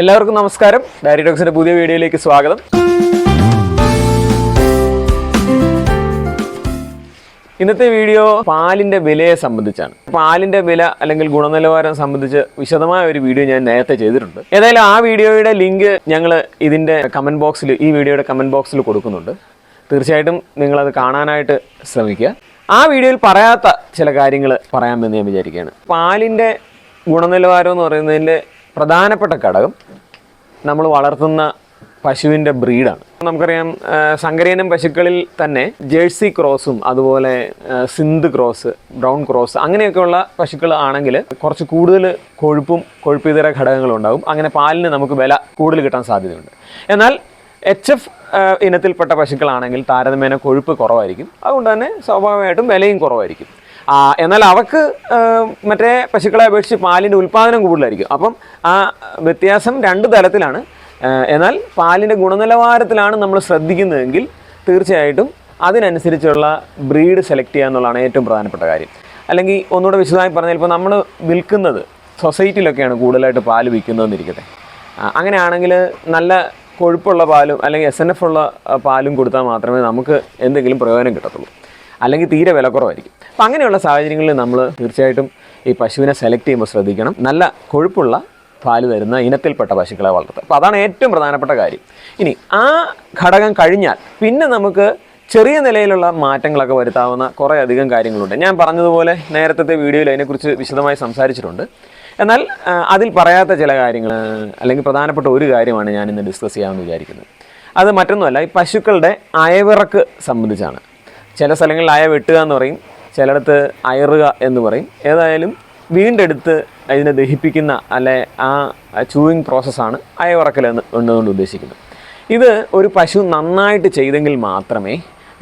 എല്ലാവർക്കും നമസ്കാരം. ഡയറി ഡോക്സിന്റെ പുതിയ വീഡിയോയിലേക്ക് സ്വാഗതം. ഇന്നത്തെ വീഡിയോ പാലിന്റെ വിലയെ സംബന്ധിച്ചാണ്. പാലിന്റെ വില അല്ലെങ്കിൽ ഗുണനിലവാരം സംബന്ധിച്ച് വിശദമായ ഒരു വീഡിയോ ഞാൻ നേരത്തെ ചെയ്തിട്ടുണ്ട്. ഏതായാലും ആ വീഡിയോയുടെ ലിങ്ക് ഞങ്ങൾ ഇതിന്റെ കമന്റ് ബോക്സിൽ ഈ വീഡിയോയുടെ കമന്റ് ബോക്സിൽ കൊടുക്കുന്നുണ്ട്. തീർച്ചയായിട്ടും നിങ്ങൾ അത് കാണാനായിട്ട് ശ്രമിക്കുക. ആ വീഡിയോയിൽ പറയാത്ത ചില കാര്യങ്ങൾ പറയാമെന്ന് ഞാൻ വിചാരിക്കുകയാണ്. പാലിന്റെ ഗുണനിലവാരം എന്ന് പറയുന്നതിന്റെ പ്രധാനപ്പെട്ട ഘടകം നമ്മൾ വളർത്തുന്ന പശുവിന്റെ ബ്രീഡാണ്. നമുക്കറിയാം സങ്കരയിനം പശുക്കളിൽ തന്നെ ജേഴ്സി ക്രോസും അതുപോലെ സിന്ധ് ക്രോസ് ബ്രൗൺ ക്രോസ് അങ്ങനെയൊക്കെയുള്ള പശുക്കൾ ആണെങ്കിൽ കുറച്ച് കൂടുതൽ കൊഴുപ്പും കൊഴുപ്പിതര ഘടകങ്ങളും ഉണ്ടാകും. അങ്ങനെ പാലിന് നമുക്ക് വില കൂടുതൽ കിട്ടാൻ സാധ്യതയുണ്ട്. എന്നാൽ എച്ച് എഫ് ഇനത്തിൽപ്പെട്ട പശുക്കളാണെങ്കിൽ താരതമ്യേന കൊഴുപ്പ് കുറവായിരിക്കും. അതുകൊണ്ട് തന്നെ സ്വാഭാവികമായിട്ടും വിലയും കുറവായിരിക്കും. എന്നാൽ അവക്ക് മറ്റേ പശുക്കളെ അപേക്ഷിച്ച് പാലിന്റെ ഉൽപ്പാദനം കൂടുതലായിരിക്കും. അപ്പം ആ വ്യത്യാസം രണ്ട് തരത്തിലാണ്. എന്നാൽ പാലിന്റെ ഗുണനിലവാരത്തിലാണ് നമ്മൾ ശ്രദ്ധിക്കുന്നതെങ്കിൽ തീർച്ചയായിട്ടും അതിനനുസരിച്ചുള്ള ബ്രീഡ് സെലക്ട് ചെയ്യുക എന്നുള്ളതാണ് ഏറ്റവും പ്രധാനപ്പെട്ട കാര്യം. അല്ലെങ്കിൽ ഒന്നുകൂടെ വിശദമായി പറഞ്ഞാൽ ഇപ്പോൾ നമ്മൾ വിൽക്കുന്നത് സൊസൈറ്റിയിലൊക്കെയാണ് കൂടുതലായിട്ട് പാൽ വിൽക്കുന്നതെന്നിരിക്കട്ടെ. അങ്ങനെയാണെങ്കിൽ നല്ല കൊഴുപ്പുള്ള പാലും അല്ലെങ്കിൽ എസ് എൻ എഫ് ഉള്ള പാലും കൊടുത്താൽ മാത്രമേ നമുക്ക് എന്തെങ്കിലും പ്രയോജനം കിട്ടത്തുള്ളൂ. അല്ലെങ്കിൽ തീരെ വിലക്കുറവായിരിക്കും അപ്പം അങ്ങനെയുള്ള സാഹചര്യങ്ങളിൽ നമ്മൾ തീർച്ചയായിട്ടും ഈ പശുവിനെ സെലക്ട് ചെയ്യുമ്പോൾ ശ്രദ്ധിക്കണം. നല്ല കൊഴുപ്പുള്ള പാൽ തരുന്ന ഇനത്തിൽപ്പെട്ട പശുക്കളെ വളർത്തുക. അപ്പോൾ അതാണ് ഏറ്റവും പ്രധാനപ്പെട്ട കാര്യം. ഇനി ആ ഘടകം കഴിഞ്ഞാൽ പിന്നെ നമുക്ക് ചെറിയ നിലയിലുള്ള മാറ്റങ്ങളൊക്കെ വരുത്താവുന്ന കുറേ അധികം കാര്യങ്ങളുണ്ട്. ഞാൻ പറഞ്ഞതുപോലെ നേരത്തെ വീഡിയോയിൽ അതിനെക്കുറിച്ച് വിശദമായി സംസാരിച്ചിട്ടുണ്ട്. എന്നാൽ അതിൽ പറയാത്ത ചില കാര്യങ്ങൾ അല്ലെങ്കിൽ പ്രധാനപ്പെട്ട ഒരു കാര്യമാണ് ഞാൻ ഇന്ന് ഡിസ്കസ് ചെയ്യാമെന്ന് വിചാരിക്കുന്നത്. അത് മറ്റൊന്നുമല്ല ഈ പശുക്കളുടെ അയവിറക്ക് സംബന്ധിച്ചാണ്. ചില സ്ഥലങ്ങളിൽ അയ വെട്ടുക എന്ന് പറയും ചിലയിടത്ത് അയറുക എന്ന് പറയും. ഏതായാലും വീണ്ടെടുത്ത് അതിനെ ദഹിപ്പിക്കുന്ന അല്ലെ ആ ചൂയിങ് പ്രോസസ്സാണ് അയവറക്കൽ എന്ന് എന്നതുകൊണ്ട് ഉദ്ദേശിക്കുന്നത്. ഇത് ഒരു പശു നന്നായിട്ട് ചെയ്തെങ്കിൽ മാത്രമേ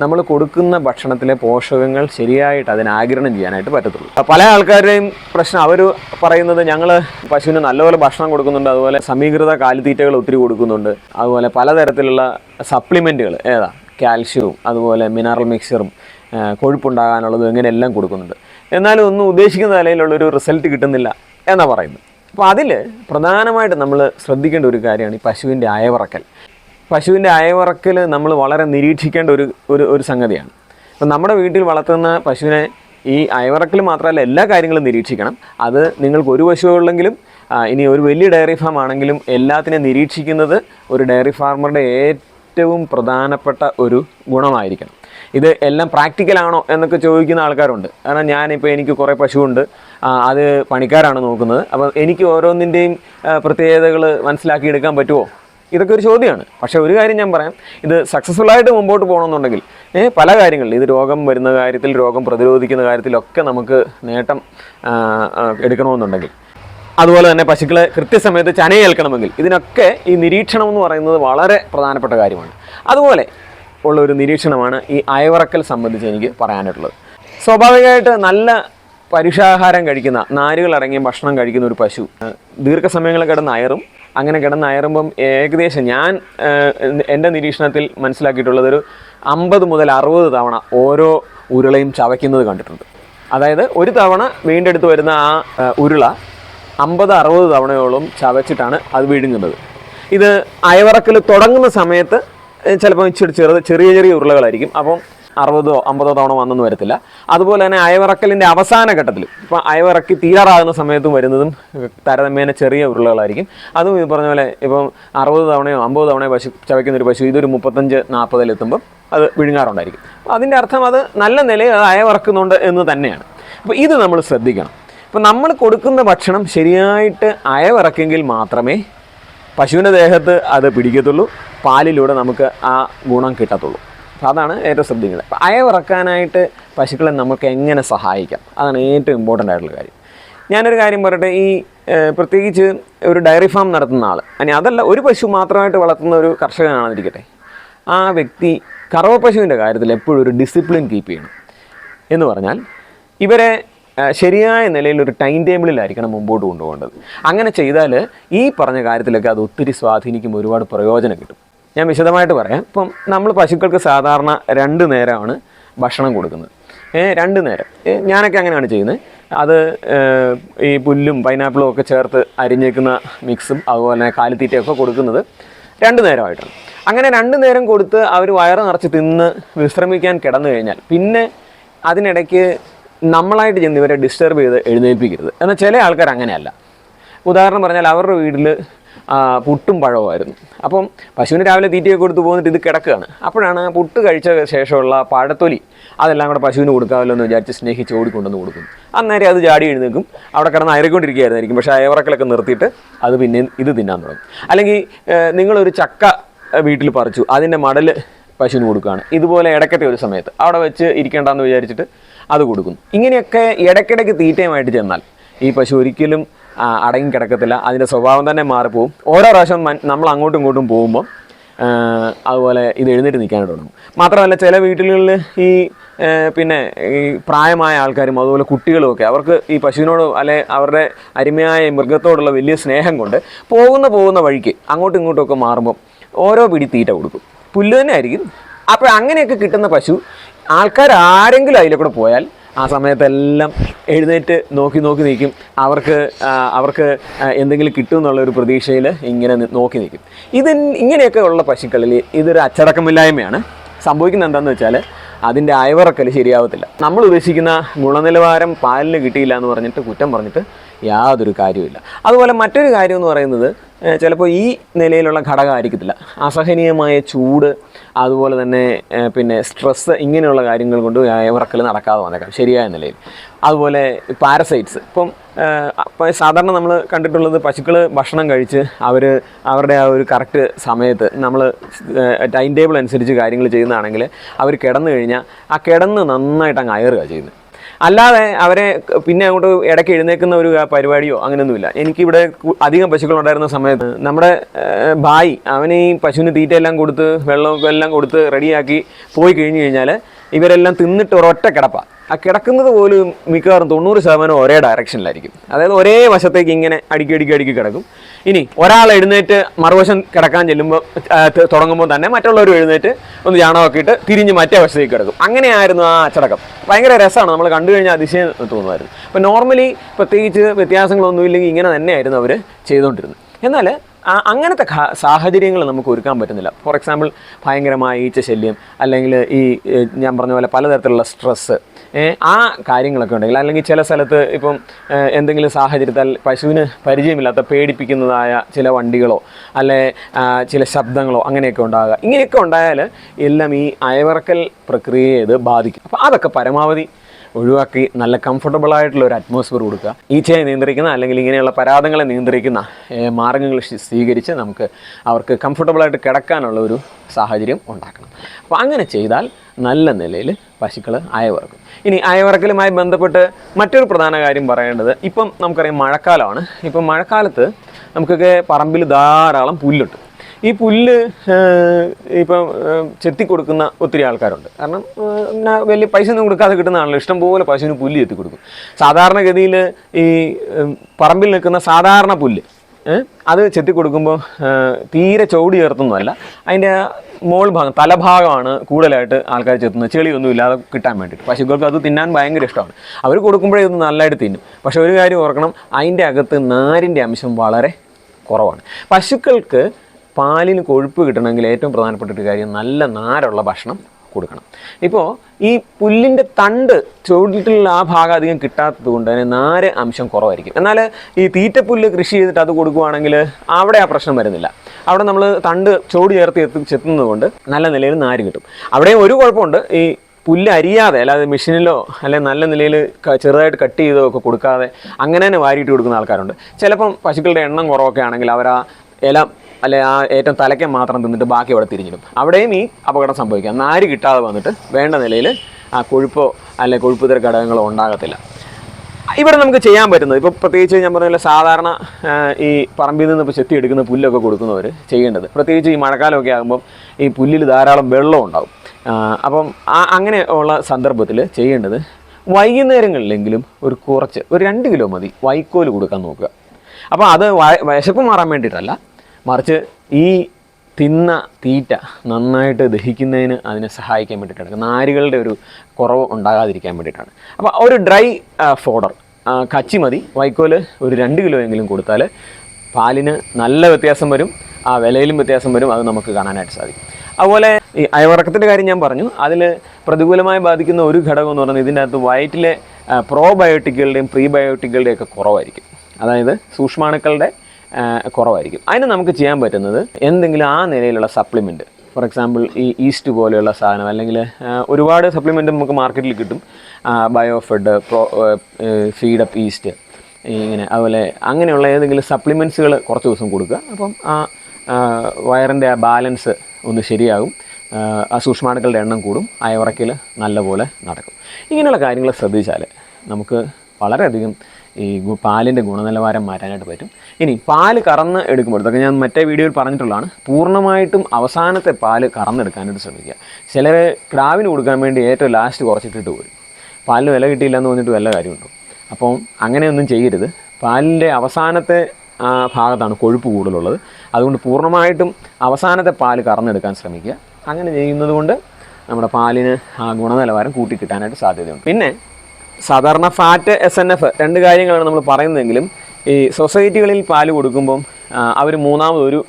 നമ്മൾ കൊടുക്കുന്ന ഭക്ഷണത്തിലെ പോഷകങ്ങൾ ശരിയായിട്ട് അതിന് ആഗിരണം ചെയ്യാനായിട്ട് പറ്റത്തുള്ളൂ. പല ആൾക്കാരുടെയും പ്രശ്നം അവർ പറയുന്നത് ഞങ്ങൾ പശുവിന് നല്ലപോലെ ഭക്ഷണം കൊടുക്കുന്നുണ്ട് അതുപോലെ സമീകൃത കാലിത്തീറ്റകൾ ഒത്തിരി കൊടുക്കുന്നുണ്ട് അതുപോലെ പലതരത്തിലുള്ള സപ്ലിമെന്റുകൾ ഏതാ കാൽഷ്യവും അതുപോലെ മിനറൽ മിക്സറും കൊഴുപ്പുണ്ടാകാനുള്ളതും ഇങ്ങനെയെല്ലാം കൊടുക്കുന്നുണ്ട്. എന്നാലും ഒന്നും ഉദ്ദേശിക്കുന്ന നിലയിലുള്ളൊരു റിസൾട്ട് കിട്ടുന്നില്ല എന്നാണ് പറയുന്നത്. അപ്പോൾ അതിൽ പ്രധാനമായിട്ട് നമ്മൾ ശ്രദ്ധിക്കേണ്ട ഒരു കാര്യമാണ് ഈ പശുവിന്റെ അയവിറക്കൽ. പശുവിന്റെ അയവിറക്കൽ നമ്മൾ വളരെ നിരീക്ഷിക്കേണ്ട ഒരു ഒരു ഒരു സംഗതിയാണ്. അപ്പം നമ്മുടെ വീട്ടിൽ വളർത്തുന്ന പശുവിനെ ഈ അയവിറക്കൽ മാത്രമല്ല എല്ലാ കാര്യങ്ങളും നിരീക്ഷിക്കണം. അത് നിങ്ങൾക്ക് ഒരു പശു ഉള്ളെങ്കിലും ഇനി ഒരു വലിയ ഡയറി ഫാം ആണെങ്കിലും എല്ലാത്തിനെയും നിരീക്ഷിക്കുന്നത് ഒരു ഡയറി ഫാർമറുടെ ഏറ്റവും പ്രധാനപ്പെട്ട ഒരു ഗുണമായിരിക്കണം. ഇത് എല്ലാം പ്രാക്ടിക്കലാണോ എന്നൊക്കെ ചോദിക്കുന്ന ആൾക്കാരുണ്ട്. കാരണം ഞാനിപ്പോൾ എനിക്ക് കുറേ പശുവുണ്ട്. അത് പണിക്കാരാണ് നോക്കുന്നത്. അപ്പോൾ എനിക്ക് ഓരോന്നിന്റെയും പ്രത്യേകതകൾ മനസ്സിലാക്കിയെടുക്കാൻ പറ്റുമോ ഇതൊക്കെ ഒരു ചോദ്യമാണ്. പക്ഷേ ഒരു കാര്യം ഞാൻ പറയാം. ഇത് സക്സസ്ഫുൾ ആയിട്ട് മുമ്പോട്ട് പോകണമെന്നുണ്ടെങ്കിൽ പല കാര്യങ്ങളിൽ ഇത് രോഗം വരുന്ന കാര്യത്തിൽ രോഗം പ്രതിരോധിക്കുന്ന കാര്യത്തിലൊക്കെ നമുക്ക് നേട്ടം എടുക്കണമെന്നുണ്ടെങ്കിൽ. അതുപോലെ തന്നെ പശുക്കളെ കൃത്യസമയത്ത് ചനയേൽക്കണമെങ്കിൽ ഇതിനൊക്കെ ഈ നിരീക്ഷണം എന്ന് പറയുന്നത് വളരെ പ്രധാനപ്പെട്ട കാര്യമാണ്. അതുപോലെ ഉള്ള ഒരു നിരീക്ഷണമാണ് ഈ അയവറക്കൽ സംബന്ധിച്ച് എനിക്ക് പറയാനായിട്ടുള്ളത്. സ്വാഭാവികമായിട്ട് നല്ല പരുഷാഹാരം കഴിക്കുന്ന നാരുകൾ അടങ്ങിയ ഭക്ഷണം കഴിക്കുന്ന ഒരു പശു ദീർഘസമയങ്ങൾ കിടന്ന് അയറും. അങ്ങനെ കിടന്ന് അയറുമ്പം ഏകദേശം ഞാൻ എന്റെ നിരീക്ഷണത്തിൽ മനസ്സിലാക്കിയിട്ടുള്ളത് ഒരു അമ്പത് മുതൽ അറുപത് തവണ ഓരോ ഉരുളയും ചവയ്ക്കുന്നത് കണ്ടിട്ടുണ്ട്. അതായത് ഒരു തവണ വീണ്ടെടുത്ത് വരുന്ന ആ, ഉരുള അമ്പത് അറുപത് തവണയോളം ചവച്ചിട്ടാണ് അത് വിഴുങ്ങുന്നത്. ഇത് അയവറക്കൽ തുടങ്ങുന്ന സമയത്ത് ചിലപ്പോൾ ചെറുത് ചെറിയ ചെറിയ ഉരുളകളായിരിക്കും. അപ്പം അറുപതോ അമ്പതോ തവണ വന്നൊന്നും വരത്തില്ല. അതുപോലെ തന്നെ അയവിറക്കലിന്റെ അവസാന ഘട്ടത്തിൽ ഇപ്പം അയവിറക്കി തീരാറാകുന്ന സമയത്തും വരുന്നതും താരതമ്യേന ചെറിയ ഉരുളകളായിരിക്കും. അതും ഇത് പറഞ്ഞ പോലെ ഇപ്പം അറുപത് തവണയോ അമ്പത് തവണയോ പശു ചവയ്ക്കുന്ന ഒരു പശു ഇതൊരു മുപ്പത്തഞ്ച് നാൽപ്പതിലെത്തുമ്പം അത് വിഴുങ്ങാറുണ്ടായിരിക്കും. അപ്പോൾ അതിന്റെ അർത്ഥം അത് നല്ല നിലയിൽ അത് അയവിറക്കുന്നുണ്ട് എന്ന് തന്നെയാണ്. അപ്പോൾ ഇത് നമ്മൾ ശ്രദ്ധിക്കണം. അപ്പോൾ നമ്മൾ കൊടുക്കുന്ന ഭക്ഷണം ശരിയായിട്ട് അയവിറക്കെങ്കിൽ മാത്രമേ പശുവിന്റെ ദേഹത്ത് അത് പിടിക്കത്തുള്ളൂ പാലിലൂടെ നമുക്ക് ആ ഗുണം കിട്ടത്തുള്ളൂ. അപ്പോൾ അതാണ് ഏറ്റവും ശ്രദ്ധിക്കുന്നത് അപ്പോൾ അയവിറക്കാനായിട്ട് പശുക്കളെ നമുക്ക് എങ്ങനെ സഹായിക്കാം? അതാണ് ഏറ്റവും ഇമ്പോർട്ടന്റ് ആയിട്ടുള്ള കാര്യം. ഞാനൊരു കാര്യം പറയട്ടെ ഈ പ്രത്യേകിച്ച് ഒരു ഡയറി ഫാം നടത്തുന്ന ആൾ അനി അതല്ല ഒരു പശു മാത്രമായിട്ട് വളർത്തുന്ന ഒരു കർഷകനാണെന്നിരിക്കട്ടെ ആ വ്യക്തി കറവ പശുവിന്റെ കാര്യത്തിൽ എപ്പോഴും ഒരു ഡിസിപ്ലിൻ കീപ്പ് ചെയ്യണം. എന്ന് പറഞ്ഞാൽ ഇവരെ ശരിയായ നിലയിൽ ഒരു ടൈം ടേബിളിലായിരിക്കണം മുമ്പോട്ട് കൊണ്ടുപോകേണ്ടത്. അങ്ങനെ ചെയ്താൽ ഈ പറഞ്ഞ കാര്യത്തിലൊക്കെ അത് ഒത്തിരി സ്വാധീനിക്കും ഒരുപാട് പ്രയോജനം കിട്ടും. ഞാൻ വിശദമായിട്ട് പറയാം. ഇപ്പം നമ്മൾ പശുക്കൾക്ക് സാധാരണ രണ്ട് നേരമാണ് ഭക്ഷണം കൊടുക്കുന്നത്. രണ്ട് നേരം. ഞാനൊക്കെ അങ്ങനെയാണ് ചെയ്യുന്നത്. അത് ഈ പുല്ലും പൈനാപ്പിളും ഒക്കെ ചേർത്ത് അരിഞ്ഞേക്കുന്ന മിക്സും അതുപോലെ തന്നെ കാലിത്തീറ്റയൊക്കെ കൊടുക്കുന്നത് രണ്ട് നേരമായിട്ടാണ്. അങ്ങനെ രണ്ട് നേരം കൊടുത്ത് അവർ വയറ് നിറച്ച് തിന്ന് വിശ്രമിക്കാൻ കിടന്നു കഴിഞ്ഞാൽ പിന്നെ അതിനിടയ്ക്ക് നമ്മളായിട്ട് ചെന്ന് ഇവരെ ഡിസ്റ്റർബ് ചെയ്ത് എഴുന്നേൽപ്പിക്കരുത്. എന്നാൽ ചില ആൾക്കാർ അങ്ങനെയല്ല. ഉദാഹരണം പറഞ്ഞാൽ അവരുടെ വീട്ടിൽ പുട്ടും പഴവുമായിരുന്നു അപ്പം പശുവിന് രാവിലെ തീറ്റയൊക്കെ കൊടുത്തു പോന്നിട്ട് ഇത് കിടക്കുകയാണ്. അപ്പോഴാണ് പുട്ട് കഴിച്ച ശേഷമുള്ള പഴത്തൊലി അതെല്ലാം കൂടെ പശുവിന് കൊടുക്കാമല്ലോ എന്ന് വിചാരിച്ച് സ്നേഹിച്ച് ഓടിക്കൊണ്ടെന്ന് കൊടുക്കും അന്നേരം അത് ചാടി എഴുന്നേക്കും അവിടെ കിടന്ന് അയറിക്കൊണ്ടിരിക്കുകയായിരുന്നായിരിക്കും പക്ഷേ അയവറക്കലൊക്കെ നിർത്തിയിട്ട് അത് പിന്നെ ഇത് തിന്നാൻ തുടങ്ങും. അല്ലെങ്കിൽ നിങ്ങളൊരു ചക്ക വീട്ടിൽ പറിച്ചു. അതിന്റെ മടൽ പശുവിന് കൊടുക്കുകയാണ്. ഇതുപോലെ ഇടയ്ക്കത്തെ ഒരു സമയത്ത്. അവിടെ വെച്ച് ഇരിക്കേണ്ടെന്ന് വിചാരിച്ചിട്ട് അത് കൊടുക്കുന്നു. ഇങ്ങനെയൊക്കെ ഇടയ്ക്കിടയ്ക്ക് തീറ്റയുമായിട്ട് ചെന്നാൽ ഈ പശു ഒരിക്കലും അടങ്ങി കിടക്കത്തില്ല. അതിന്റെ സ്വഭാവം തന്നെ മാറിപ്പോവും. ഓരോ പ്രാവശ്യം നമ്മൾ അങ്ങോട്ടും ഇങ്ങോട്ടും പോകുമ്പോൾ അതുപോലെ ഇത് എഴുന്നേറ്റ് നിൽക്കാനായിട്ട് തുടങ്ങും. മാത്രമല്ല ചില വീട്ടിലുകളിൽ ഈ പിന്നെ ഈ പ്രായമായ ആൾക്കാരും അതുപോലെ കുട്ടികളും ഒക്കെ അവർക്ക് ഈ പശുവിനോട് അല്ലെ അവരുടെ അരുമയായ മൃഗത്തോടുള്ള വലിയ സ്നേഹം കൊണ്ട് പോകുന്ന പോകുന്ന വഴിക്ക് അങ്ങോട്ടും ഇങ്ങോട്ടും ഒക്കെ മാറുമ്പോൾ ഓരോ പിടി തീറ്റ കൊടുക്കും. പുല്ല് തന്നെ ആയിരിക്കും അപ്പോൾ അങ്ങനെയൊക്കെ കിട്ടുന്ന പശു ആൾക്കാർ ആരെങ്കിലും അതിലെ കൂടെ പോയാൽ ആ സമയത്തെല്ലാം എഴുന്നേറ്റ് നോക്കി നോക്കി നിൽക്കും. അവർക്ക് അവർക്ക് എന്തെങ്കിലും കിട്ടും എന്നുള്ള ഒരു പ്രതീക്ഷയിൽ ഇങ്ങനെ നോക്കി നിൽക്കും. ഇത് ഇങ്ങനെയൊക്കെ ഉള്ള പശുക്കളിൽ ഇതൊരു അച്ചടക്കമില്ലായ്മയാണ്. സംഭവിക്കുന്നത് എന്താണെന്ന് വെച്ചാൽ അതിന്റെ അയവിറക്കൽ ശരിയാവത്തില്ല. നമ്മൾ ഉദ്ദേശിക്കുന്ന ഗുണനിലവാരം പാലിന് കിട്ടിയില്ല എന്ന് പറഞ്ഞിട്ട് കുറ്റം പറഞ്ഞിട്ട് യാതൊരു കാര്യമില്ല അതുപോലെ മറ്റൊരു കാര്യം എന്ന് പറയുന്നത് ചിലപ്പോൾ ഈ നിലയിലുള്ള ഘടകമായിരിക്കത്തില്ല. അസഹനീയമായ ചൂട് അതുപോലെ തന്നെ പിന്നെ സ്ട്രെസ്സ് ഇങ്ങനെയുള്ള കാര്യങ്ങൾ കൊണ്ട് ഉറക്കൽ നടക്കാതെ വന്നേക്കാം ശരിയായ നിലയിൽ. അതുപോലെ പാരസൈറ്റ്സ് ഇപ്പം സാധാരണ നമ്മൾ കണ്ടിട്ടുള്ളത് പശുക്കൾ ഭക്ഷണം കഴിച്ച് അവർ അവരുടെ ആ ഒരു കറക്റ്റ് സമയത്ത് നമ്മൾ ടൈം ടേബിൾ അനുസരിച്ച് കാര്യങ്ങൾ ചെയ്യുന്നതാണെങ്കിൽ അവർ കിടന്നു കഴിഞ്ഞാൽ ആ കിടന്ന് നന്നായിട്ട് അങ്ങ് അയറുക ചെയ്യുന്നത് അല്ലാതെ അവരെ പിന്നെ അങ്ങോട്ട് ഇടയ്ക്ക് എഴുന്നേക്കുന്ന ഒരു പരിപാടിയോ അങ്ങനെയൊന്നുമില്ല. എനിക്കിവിടെ അധികം പശുക്കൾ ഉണ്ടായിരുന്ന സമയത്ത് നമ്മുടെ ഭായി അവന് ഈ പശുവിന് തീറ്റയെല്ലാം കൊടുത്ത് വെള്ളമൊക്കെ എല്ലാം കൊടുത്ത് റെഡിയാക്കി പോയി കഴിഞ്ഞു കഴിഞ്ഞാൽ ഇവരെല്ലാം തിന്നിട്ട് ഒരൊറ്റ കിടപ്പാ. ആ കിടക്കുന്നത് പോലും മിക്കവാറും തൊണ്ണൂറ് ശതമാനം ഒരേ ഡയറക്ഷനിലായിരിക്കും അതായത് ഒരേ വശത്തേക്ക് ഇങ്ങനെ അടുക്കി അടുക്കി അടുക്കി കിടക്കും. ഇനി ഒരാൾ എഴുന്നേറ്റ് മറുവശം കിടക്കാൻ ചെല്ലുമ്പോൾ തുടങ്ങുമ്പോൾ തന്നെ മറ്റുള്ളവർ എഴുന്നേറ്റ് ഒന്ന് ചാണകമൊക്കെ ഇട്ട് തിരിഞ്ഞ് മറ്റേ വശത്തേക്ക് കിടക്കും. അങ്ങനെയായിരുന്നു ആ അച്ചടക്കം ഭയങ്കര രസമാണ്. നമ്മൾ കണ്ടു കഴിഞ്ഞാൽ അതിശയം തോന്നുമായിരുന്നു. അപ്പോൾ നോർമലി പ്രത്യേകിച്ച് വ്യത്യാസങ്ങളൊന്നും ഇല്ലെങ്കിൽ ഇങ്ങനെ തന്നെയായിരുന്നു അവർ ചെയ്തുകൊണ്ടിരുന്നത് എന്നാൽ അങ്ങനത്തെ സാഹചര്യങ്ങൾ നമുക്ക് ഒരുക്കാൻ പറ്റുന്നില്ല. ഫോർ എക്സാമ്പിൾ ഭയങ്കരമായ ഈച്ച ശല്യം അല്ലെങ്കിൽ ഈ ഞാൻ പറഞ്ഞ പോലെ പലതരത്തിലുള്ള സ്ട്രെസ്സ് ആ കാര്യങ്ങളൊക്കെ ഉണ്ടെങ്കിൽ അല്ലെങ്കിൽ ചില സ്ഥലത്ത് ഇപ്പം എന്തെങ്കിലും സാഹചര്യത്താൽ പശുവിന് പരിചയമില്ലാത്ത പേടിപ്പിക്കുന്നതായ ചില വണ്ടികളോ അല്ലെ ചില ശബ്ദങ്ങളോ അങ്ങനെയൊക്കെ ഉണ്ടാകുക. ഇങ്ങനെയൊക്കെ ഉണ്ടായാൽ എല്ലാം ഈ അയവിറക്കൽ പ്രക്രിയയെ ഇത് ബാധിക്കും. അപ്പോൾ അതൊക്കെ പരമാവധി ഒഴിവാക്കി നല്ല കംഫർട്ടബിൾ ആയിട്ടുള്ള ഒരു അറ്റ്മോസ്ഫിയർ കൊടുക്കുക. ഈച്ചയെ നിയന്ത്രിക്കുന്ന അല്ലെങ്കിൽ ഇങ്ങനെയുള്ള പരാതങ്ങളെ നിയന്ത്രിക്കുന്ന മാർഗങ്ങൾ സ്വീകരിച്ച് നമുക്ക് അവർക്ക് കംഫർട്ടബിളായിട്ട് കിടക്കാനുള്ള ഒരു സാഹചര്യം ഉണ്ടാക്കണം. അപ്പോൾ അങ്ങനെ ചെയ്താൽ നല്ല നിലയിൽ പശുക്കൾ അയവിറക്കും. ഇനി അയവിറക്കലുമായി ബന്ധപ്പെട്ട് മറ്റൊരു പ്രധാന കാര്യം പറയേണ്ടത് ഇപ്പം നമുക്കറിയാം മഴക്കാലമാണ്. ഇപ്പം മഴക്കാലത്ത് നമുക്കൊക്കെ പറമ്പിൽ ധാരാളം പുല്ലുണ്ട്. ഈ പുല്ല് ഇപ്പം ചെത്തി കൊടുക്കുന്ന ഒത്തിരി ആൾക്കാരുണ്ട്. കാരണം വലിയ പൈസ ഒന്നും കൊടുക്കാതെ കിട്ടുന്നതാണല്ലോ. ഇഷ്ടംപോലെ പശുവിന് പുല്ല് ചെത്തി കൊടുക്കും സാധാരണഗതിയിൽ ഈ പറമ്പിൽ നിൽക്കുന്ന സാധാരണ പുല്ല് അത് ചെത്തി കൊടുക്കുമ്പോൾ തീരെ ചോട് ചേർത്തൊന്നുമല്ല അതിന്റെ മോൾ ഭാഗം തലഭാഗമാണ് കൂടുതലായിട്ട് ആൾക്കാർ ചെത്തുന്നത്. ചെളിയൊന്നും ഇല്ലാതെ കിട്ടാൻ വേണ്ടിയിട്ട്. പശുക്കൾക്ക് അത് തിന്നാൻ ഭയങ്കര ഇഷ്ടമാണ്. അവർ കൊടുക്കുമ്പോഴേ ഇത് നല്ലതായിട്ട് തിന്നും. പക്ഷേ ഒരു കാര്യം ഓർക്കണം. അതിന്റെ അകത്ത് നാരിന്റെ അംശം വളരെ കുറവാണ്. പശുക്കൾക്ക് പാലിന് കൊഴുപ്പ് കിട്ടണമെങ്കിൽ ഏറ്റവും പ്രധാനപ്പെട്ട ഒരു കാര്യം നല്ല നാരുള്ള ഭക്ഷണം കൊടുക്കണം. ഇപ്പോൾ ഈ പുല്ലിന്റെ തണ്ട് ചുവട്ടിലുള്ള ആ ഭാഗം അധികം കിട്ടാത്തത് കൊണ്ട് തന്നെ നാര് അംശം കുറവായിരിക്കും. എന്നാൽ ഈ തീറ്റപ്പുല്ല് കൃഷി ചെയ്തിട്ട് അത് കൊടുക്കുവാണെങ്കിൽ അവിടെ ആ പ്രശ്നം വരുന്നില്ല. അവിടെ നമ്മൾ തണ്ട് ചോട് ചേർത്ത് എത്തി ചെത്തുന്നത് കൊണ്ട് നല്ല നിലയിൽ നാര് കിട്ടും. അവിടെ ഒരു കുഴപ്പമുണ്ട്. ഈ പുല്ല് അരിയാതെ അല്ലാതെ മെഷീനിലോ അല്ലെങ്കിൽ നല്ല നിലയിൽ ചെറുതായിട്ട് കട്ട് ചെയ്തോ ഒക്കെ കൊടുക്കാതെ അങ്ങനെ തന്നെ വാരിയിട്ട് കൊടുക്കുന്ന ആൾക്കാരുണ്ട്. ചിലപ്പം പശുക്കളുടെ എണ്ണം കുറവൊക്കെ ആണെങ്കിൽ അവർ ആ ഇല അല്ലെ ആ ഏറ്റവും തലയ്ക്കം മാത്രം തിന്നിട്ട് ബാക്കി അവിടെ തിരിഞ്ഞിടും. അവിടെയും ഈ അപകടം സംഭവിക്കാം. നാര് കിട്ടാതെ വന്നിട്ട് വേണ്ട നിലയിൽ ആ കൊഴുപ്പോ അല്ലെ കൊഴുപ്പുതര ഘടകങ്ങളോ ഉണ്ടാകത്തില്ല. ഇവിടെ നമുക്ക് ചെയ്യാൻ പറ്റുന്നത് ഇപ്പോൾ പ്രത്യേകിച്ച് ഞാൻ പറഞ്ഞ സാധാരണ ഈ പറമ്പിൽ നിന്ന് ഇപ്പോൾ ചെത്തി എടുക്കുന്ന പുല്ലൊക്കെ കൊടുക്കുന്നവർ ചെയ്യേണ്ടത്. പ്രത്യേകിച്ച് ഈ മഴക്കാലമൊക്കെ ആകുമ്പോൾ ഈ പുല്ലിൽ ധാരാളം വെള്ളം ഉണ്ടാകും അപ്പം ആ അങ്ങനെ ഉള്ള സന്ദർഭത്തിൽ ചെയ്യേണ്ടത് വൈകുന്നേരങ്ങളിലെങ്കിലും ഒരു കുറച്ച് ഒരു രണ്ട് കിലോ മതി വൈക്കോൽ കൊടുക്കാൻ നോക്കുക. അപ്പോൾ അത് വിശപ്പ് മാറാൻ വേണ്ടിയിട്ടല്ല മറിച്ച് ഈ തിന്ന തീറ്റ നന്നായിട്ട് ദഹിക്കുന്നതിന് അതിനെ സഹായിക്കാൻ വേണ്ടിയിട്ടാണ്. നാരുകളുടെ ഒരു കുറവ് ഉണ്ടാകാതിരിക്കാൻ വേണ്ടിയിട്ടാണ്. അപ്പോൾ ഒരു ഡ്രൈ ഫോഡർ കച്ചി മതി. വൈക്കോൽ ഒരു രണ്ട് കിലോ എങ്കിലും കൊടുത്താൽ പാലിന് നല്ല വ്യത്യാസം വരും ആ വിലയിലും വ്യത്യാസം വരും അത് നമുക്ക് കാണാനായിട്ട് സാധിക്കും. അതുപോലെ ഈ അയവിറക്കത്തിന്റെ കാര്യം ഞാൻ പറഞ്ഞു. അതിൽ പ്രതികൂലമായി ബാധിക്കുന്ന ഒരു ഘടകം എന്ന് പറയുന്നത് ഇതിന്റെ അകത്ത് വയറ്റിലെ പ്രോബയോട്ടിക്കുകളുടെയും പ്രീബയോട്ടിക്കുകളുടെയും ഒക്കെ കുറവായിരിക്കും. അതായത് സൂക്ഷ്മാണുക്കളുടെ കുറവായിരിക്കും. അതിന് നമുക്ക് ചെയ്യാൻ പറ്റുന്നത് എന്തെങ്കിലും ആ നിലയിലുള്ള സപ്ലിമെന്റ് ഫോർ എക്സാമ്പിൾ ഈ ഈസ്റ്റ് പോലെയുള്ള സാധനം അല്ലെങ്കിൽ ഒരുപാട് സപ്ലിമെന്റ് നമുക്ക് മാർക്കറ്റിൽ കിട്ടും. ബയോഫെഡ് പ്രോ ഫീഡപ്പ് ഈസ്റ്റ് ഇങ്ങനെ. അതുപോലെ അങ്ങനെയുള്ള ഏതെങ്കിലും സപ്ലിമെന്റ്സുകൾ കുറച്ച് ദിവസം കൊടുക്കുക. അപ്പം ആ വയറിന്റെ ആ ബാലൻസ് ഒന്ന് ശരിയാകും. ആ സൂക്ഷ്മാണുക്കളുടെ എണ്ണം കൂടും. അയവിറക്കൽ നല്ലപോലെ നടക്കും. ഇങ്ങനെയുള്ള കാര്യങ്ങൾ ശ്രദ്ധിച്ചാൽ നമുക്ക് വളരെയധികം ഈ പാലിന്റെ ഗുണനിലവാരം മാറ്റാനായിട്ട് പറ്റും. ഇനി പാൽ കറന്ന് എടുക്കുമ്പോൾ ഇതൊക്കെ ഞാൻ മറ്റേ വീഡിയോയിൽ പറഞ്ഞിട്ടുള്ളതാണ് പൂർണമായിട്ടും അവസാനത്തെ പാൽ കറന്നെടുക്കാനായിട്ട് ശ്രമിക്കുക. ചിലർ ക്രാവിന് കൊടുക്കാൻ വേണ്ടി ഏറ്റവും ലാസ്റ്റ് കുറച്ചിട്ടിട്ട് പോരും. പാലിന് വില കിട്ടിയില്ല എന്ന് പറഞ്ഞിട്ട് വല്ല കാര്യമുണ്ടോ? അപ്പം അങ്ങനെയൊന്നും ചെയ്യരുത്. പാലിന്റെ അവസാനത്തെ ഭാഗത്താണ് കൊഴുപ്പ് കൂടുതലുള്ളത്. അതുകൊണ്ട് പൂർണമായിട്ടും അവസാനത്തെ പാൽ കറന്നെടുക്കാൻ ശ്രമിക്കുക. അങ്ങനെ ചെയ്യുന്നത് കൊണ്ട് നമ്മുടെ പാലിന് ആ ഗുണനിലവാരം കൂട്ടിക്കിട്ടാനായിട്ട് സാധ്യതയുണ്ട്. പിന്നെ സാധാരണ ഫാറ്റ് എസ് എൻ എഫ് രണ്ട് കാര്യങ്ങളാണ് നമ്മൾ പറയുന്നതെങ്കിലും ഈ സൊസൈറ്റികളിൽ പാൽ കൊടുക്കുമ്പം അവർ മൂന്നാമതൊരു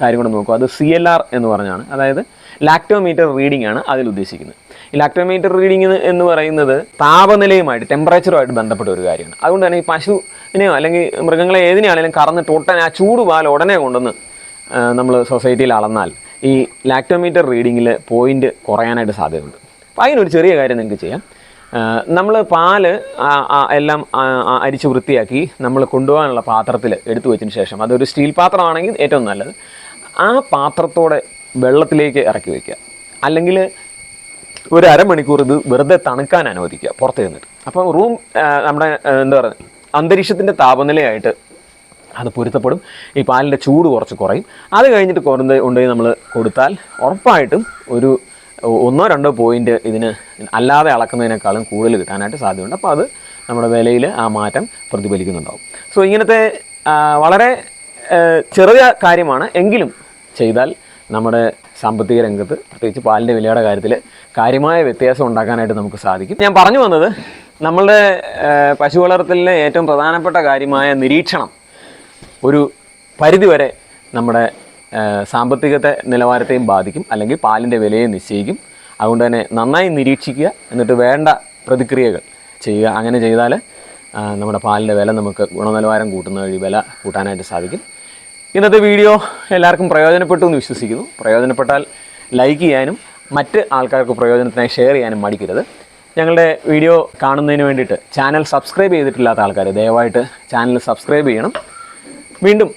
കാര്യം കൂടെ നോക്കും. അത് സി എൽ ആർ എന്ന് പറഞ്ഞാണ്. അതായത് ലാക്ടോമീറ്റർ റീഡിംഗ് ആണ് അതിൽ ഉദ്ദേശിക്കുന്നത്. ഈ ലാക്ടോമീറ്റർ റീഡിംഗ് എന്ന് പറയുന്നത് താപനിലയുമായിട്ട് ടെമ്പറേച്ചറുമായിട്ട് ബന്ധപ്പെട്ട ഒരു കാര്യമാണ്. അതുകൊണ്ട് തന്നെ ഈ പശുവിനെയോ അല്ലെങ്കിൽ മൃഗങ്ങളെ ഏതിനെയാണെങ്കിലും കറന്നിട്ട് ഉടനെ ആ ചൂട് പാൽ ഉടനെ കൊണ്ടുവന്ന് നമ്മൾ സൊസൈറ്റിയിൽ അളന്നാൽ ഈ ലാക്ടോമീറ്റർ റീഡിങ്ങിൽ പോയിന്റ് കുറയാനായിട്ട് സാധ്യതയുണ്ട്. അപ്പോൾ അതിനൊരു ചെറിയ കാര്യം നിങ്ങൾക്ക് ചെയ്യാം. നമ്മൾ പാൽ എല്ലാം അരിച്ച് വൃത്തിയാക്കി നമ്മൾ കൊണ്ടുപോകാനുള്ള പാത്രത്തിൽ എടുത്തു വെച്ചതിന് ശേഷം അതൊരു സ്റ്റീൽ പാത്രമാണെങ്കിൽ ഏറ്റവും നല്ലത്. ആ പാത്രത്തോടെ വെള്ളത്തിലേക്ക് ഇറക്കി വയ്ക്കുക അല്ലെങ്കിൽ ഒരു അരമണിക്കൂർ ഇത് വെറുതെ തണുക്കാൻ അനുവദിക്കുക പുറത്ത് നിന്നിട്ട് അപ്പം റൂം നമ്മുടെ എന്താ പറയുക അന്തരീക്ഷത്തിന്റെ താപനിലയായിട്ട് അത് പൊരുത്തപ്പെടും. ഈ പാലിന്റെ ചൂട് കുറച്ച് കുറയും. അത് കഴിഞ്ഞിട്ട് കുറഞ്ഞ് കൊണ്ടുപോയി നമ്മൾ കൊടുത്താൽ ഉറപ്പായിട്ടും ഒരു ഒന്നോ രണ്ടോ പോയിന്റ് ഇതിന് അല്ലാതെ അളക്കുന്നതിനേക്കാളും കൂടുതൽ കിട്ടാനായിട്ട് സാധ്യതയുണ്ട്. അപ്പോൾ അത് നമ്മുടെ വിലയിൽ ആ മാറ്റം പ്രതിഫലിക്കുന്നുണ്ടാവും. സോ ഇങ്ങനത്തെ വളരെ ചെറിയ കാര്യമാണ്. എങ്കിലും ചെയ്താൽ നമ്മുടെ സാമ്പത്തിക രംഗത്ത് പ്രത്യേകിച്ച് പാലിന്റെ വിലയുടെ കാര്യത്തിൽ കാര്യമായ വ്യത്യാസം ഉണ്ടാക്കാനായിട്ട് നമുക്ക് സാധിക്കും. ഞാൻ പറഞ്ഞു വന്നത് നമ്മളുടെ പശു വളർത്തലിലെ ഏറ്റവും പ്രധാനപ്പെട്ട കാര്യമായ നിരീക്ഷണം ഒരു പരിധിവരെ നമ്മുടെ സാമ്പത്തികത്തെ നിലവാരത്തെയും ബാധിക്കും. അല്ലെങ്കിൽ പാലിന്റെ വിലയെ നിശ്ചയിക്കും. അതുകൊണ്ട് തന്നെ നന്നായി നിരീക്ഷിക്കുക എന്നിട്ട് വേണ്ട പ്രതിക്രിയകൾ ചെയ്യുക. അങ്ങനെ ചെയ്താൽ നമ്മുടെ പാലിന്റെ വില നമുക്ക് ഗുണനിലവാരം കൂട്ടുന്ന വഴി വില കൂട്ടാനായിട്ട് സാധിക്കും. ഇന്നത്തെ വീഡിയോ എല്ലാവർക്കും പ്രയോജനപ്പെട്ടു എന്ന് വിശ്വസിക്കുന്നു. പ്രയോജനപ്പെട്ടാൽ ലൈക്ക് ചെയ്യാനും മറ്റ് ആൾക്കാർക്ക് പ്രയോജനത്തിനായി ഷെയർ ചെയ്യാനും മടിക്കരുത്. ഞങ്ങളുടെ വീഡിയോ കാണുന്നതിന് വേണ്ടിയിട്ട് ചാനൽ സബ്സ്ക്രൈബ് ചെയ്തിട്ടില്ലാത്ത ആൾക്കാർ ദയവായിട്ട് ചാനൽ സബ്സ്ക്രൈബ് ചെയ്യണം. വീണ്ടും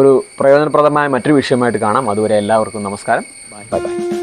ഒരു പ്രയോജനപ്രദമായ മറ്റൊരു വിഷയമായിട്ട് കാണാം. അതുവരെ എല്ലാവർക്കും നമസ്കാരം. Bye bye